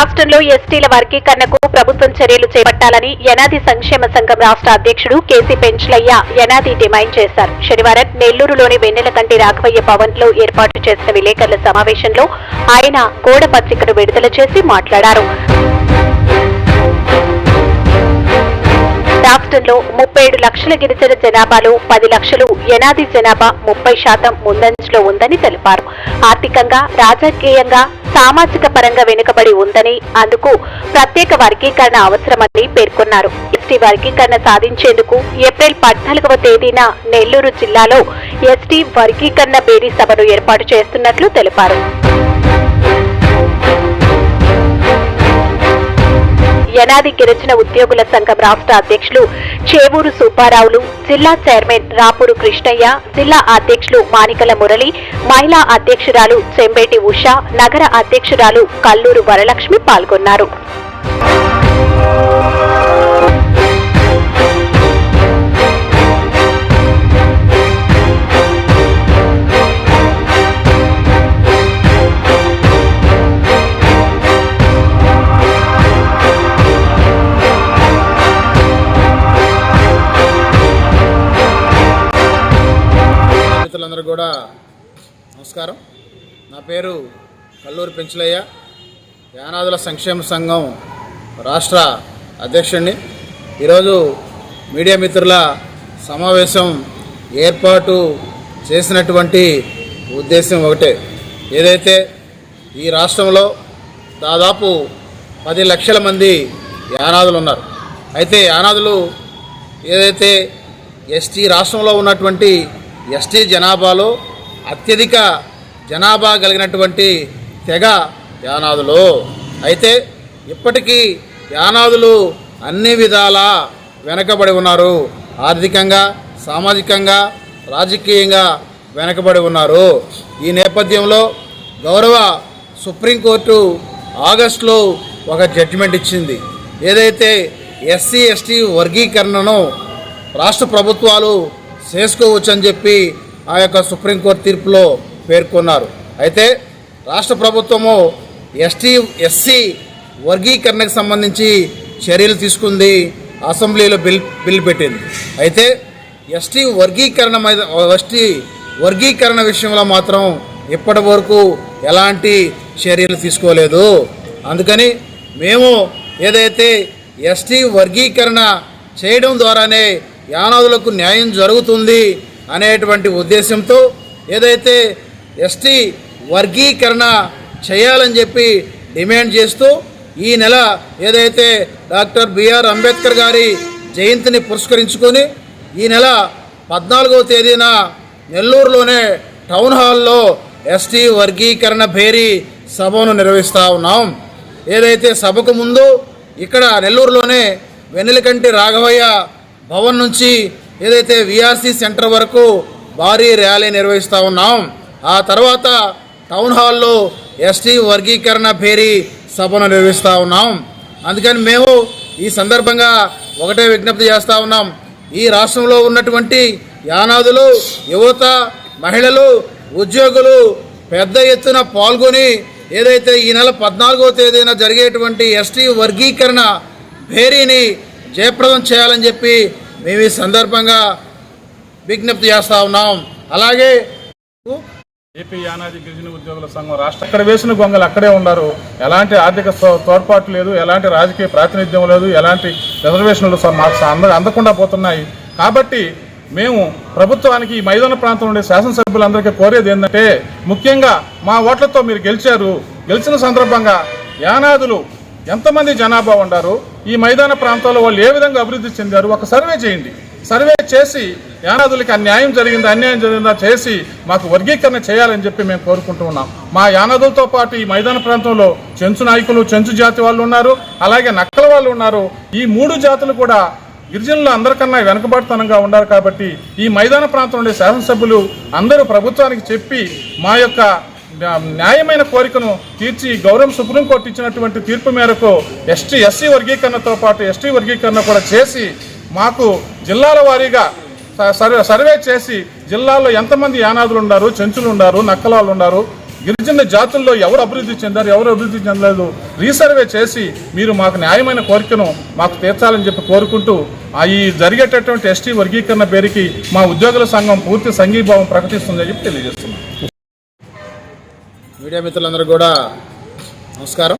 రాష్ట్రంలో ఎస్టీల వర్గీకరణకు ప్రభుత్వం చర్యలు చేపట్టాలని యనాది సంక్షేమ సంఘం రాష్ట్ర అధ్యక్షుడు కేసీ పెంచలయ్య యనాది డిమాండ్ చేశారు. శనివారం నెల్లూరులోని వెన్నెలకంటి రాఘవయ్య భవన్లో ఏర్పాటు చేసిన విలేకరుల సమావేశంలో ఆయన గోడ పత్రికను విడుదల చేసి మాట్లాడారు. రాష్ట్రంలో ముప్పై ఏడు లక్షల గిరిజన జనాభాలో పది లక్షలు ఎనాది జనాభా ముప్పై శాతం ముందంజలో ఉందని తెలిపారు. ఆర్థికంగా రాజకీయంగా సామాజిక పరంగా వెనుకబడి ఉందని అందుకు ప్రత్యేక వర్గీకరణ అవసరమని పేర్కొన్నారు. ఎస్టీ వర్గీకరణ సాధించేందుకు ఏప్రిల్ పద్నాలుగవ తేదీన నెల్లూరు జిల్లాలో ఎస్టీ వర్గీకరణ బేరీ సభను ఏర్పాటు చేస్తున్నట్లు తెలిపారు. యనాది గిరిజన ఉద్యోగుల సంఘం రాష్ట్ర అధ్యక్షులు చేవూరు సుబ్బారావులు జిల్లా చైర్మన్ రాపూరు కృష్ణయ్య జిల్లా అధ్యక్షులు మానికల మురళి మహిళా అధ్యక్షురాలు చెంబేటి ఉష నగర అధ్యక్షురాలు కల్లూరు వరలక్ష్మి పాల్గొన్నారు. కూడా నమస్కారం. నా పేరు కల్లూరి పెంచులయ్య. యానాదుల సంక్షేమ సంఘం రాష్ట్ర అధ్యక్షుడిని. ఈరోజు మీడియా మిత్రుల సమావేశం ఏర్పాటు చేసినటువంటి ఉద్దేశం ఒకటే. ఏదైతే ఈ రాష్ట్రంలో దాదాపు పది లక్షల మంది యానాదులు ఉన్నారు. అయితే యానాదులు ఏదైతే ఎస్టీ రాష్ట్రంలో ఉన్నటువంటి ఎస్టీ జనాభాలో అత్యధిక జనాభా కలిగినటువంటి తెగ యానాదులు. అయితే ఇప్పటికీ యానాదులు అన్ని విధాలా వెనకబడి ఉన్నారు. ఆర్థికంగా సామాజికంగా రాజకీయంగా వెనకబడి ఉన్నారు. ఈ నేపథ్యంలో గౌరవ సుప్రీంకోర్టు ఆగస్టులో ఒక జడ్జిమెంట్ ఇచ్చింది. ఏదైతే ఎస్సీ ఎస్టీ వర్గీకరణను రాష్ట్ర ప్రభుత్వాలు చేసుకోవచ్చని చెప్పి ఆ యొక్క సుప్రీంకోర్టు తీర్పులో పేర్కొన్నారు. అయితే రాష్ట్ర ప్రభుత్వము ఎస్టీ ఎస్సీ వర్గీకరణకు సంబంధించి చర్యలు తీసుకుంది అసెంబ్లీలో బిల్ బిల్ పెట్టింది. అయితే ఎస్టీ వర్గీకరణ మీద ఎస్టీ వర్గీకరణ విషయంలో మాత్రం ఇప్పటి వరకు ఎలాంటి చర్యలు తీసుకోలేదు. అందుకని మేము ఏదైతే ఎస్టీ వర్గీకరణ చేయడం ద్వారానే యానాదులకు న్యాయం జరుగుతుంది అనేటువంటి ఉద్దేశంతో ఏదైతే ఎస్టీ వర్గీకరణ చేయాలని చెప్పి డిమాండ్ చేస్తూ ఈ నెల ఏదైతే డాక్టర్ బిఆర్ అంబేద్కర్ గారి జయంతిని పురస్కరించుకొని ఈ నెల పద్నాలుగవ తేదీన నెల్లూరులోనే టౌన్ హాల్లో ఎస్టీ వర్గీకరణ భేరీ సభను నిర్వహిస్తూ ఉన్నాం. ఏదైతే సభకు ముందు ఇక్కడ నెల్లూరులోనే వెన్నెలకంటి రాఘవయ్య భవన్ నుంచి ఏదైతే విఆర్సీ సెంటర్ వరకు భారీ ర్యాలీ నిర్వహిస్తూ ఉన్నాం. ఆ తర్వాత టౌన్ హాల్లో ఎస్టీ వర్గీకరణ భేరీ సభను నిర్వహిస్తూ ఉన్నాం. అందుకని మేము ఈ సందర్భంగా ఒకటే విజ్ఞప్తి చేస్తూ ఉన్నాం. ఈ రాష్ట్రంలో ఉన్నటువంటి యానాదులు యువత మహిళలు ఉద్యోగులు పెద్ద ఎత్తున పాల్గొని ఏదైతే ఈ నెల పద్నాలుగో తేదీన జరిగేటువంటి ఎస్టీ వర్గీకరణ భేరీని జయప్రదం చేయాలని చెప్పి మేము ఈ సందర్భంగా విజ్ఞప్తి చేస్తూ ఉన్నాం. అలాగే ఏపీ యానాది గిరిజన ఉద్యోగుల సంఘం రాష్ట్ర అక్కడ వేసిన గొంగలు అక్కడే ఉన్నారు. ఎలాంటి ఆర్థిక తోడ్పాటు లేదు ఎలాంటి రాజకీయ ప్రాతినిధ్యం లేదు ఎలాంటి రిజర్వేషన్లు మాకు అంద అందకుండా పోతున్నాయి. కాబట్టి మేము ప్రభుత్వానికి ఈ మైదాన ప్రాంతం నుండి శాసనసభ్యులందరికీ కోరేది ఏంటంటే ముఖ్యంగా మా ఓట్లతో మీరు గెలిచారు. గెలిచిన సందర్భంగా యానాదులు ఎంతమంది జనాభా ఉండారు? ఈ మైదాన ప్రాంతాల్లో వాళ్ళు ఏ విధంగా అభివృద్ధి చెందారు? ఒక సర్వే చేయండి. సర్వే చేసి యానాదులకి అన్యాయం జరిగిందా అన్యాయం జరిగిందా చేసి మాకు వర్గీకరణ చేయాలని చెప్పి మేము కోరుకుంటూ ఉన్నాం. మా యానాదులతో పాటు ఈ మైదాన ప్రాంతంలో చెంచు నాయకులు చెంచు జాతి వాళ్ళు ఉన్నారు అలాగే నక్కల వాళ్ళు ఉన్నారు. ఈ మూడు జాతులు కూడా గిరిజనులు అందరికన్నా వెనుకబాటుతనంగా ఉన్నారు కాబట్టి ఈ మైదాన ప్రాంతంలో ఉండే శాసనసభ్యులు అందరూ ప్రభుత్వానికి చెప్పి మా యొక్క న్యాయమైన కోరికను తీర్చి గౌరవం సుప్రీంకోర్టు ఇచ్చినటువంటి తీర్పు మేరకు ఎస్టీ ఎస్సీ వర్గీకరణతో పాటు ఎస్టీ వర్గీకరణ కూడా చేసి మాకు జిల్లాల వారీగా స- సర్వే సర్వే చేసి జిల్లాలో ఎంతమంది యానాదులు ఉన్నారు చెంచులు ఉన్నారు నక్కలాలు ఉన్నారు గిరిజన జాతుల్లో ఎవరు అభివృద్ధి చెందారు ఎవరు అభివృద్ధి చెందలేదు రీసర్వే చేసి మీరు మాకు న్యాయమైన కోరికను మాకు తీర్చాలని చెప్పి కోరుకుంటూ ఆ ఈ జరిగేటటువంటి ఎస్టీ వర్గీకరణ పేరుకి మా ఉద్యోగుల సంఘం పూర్తి సంఘీభావం ప్రకటిస్తుందని చెప్పి తెలియజేస్తున్నాం. మీడియా మిత్రులందరూ కూడా నమస్కారం.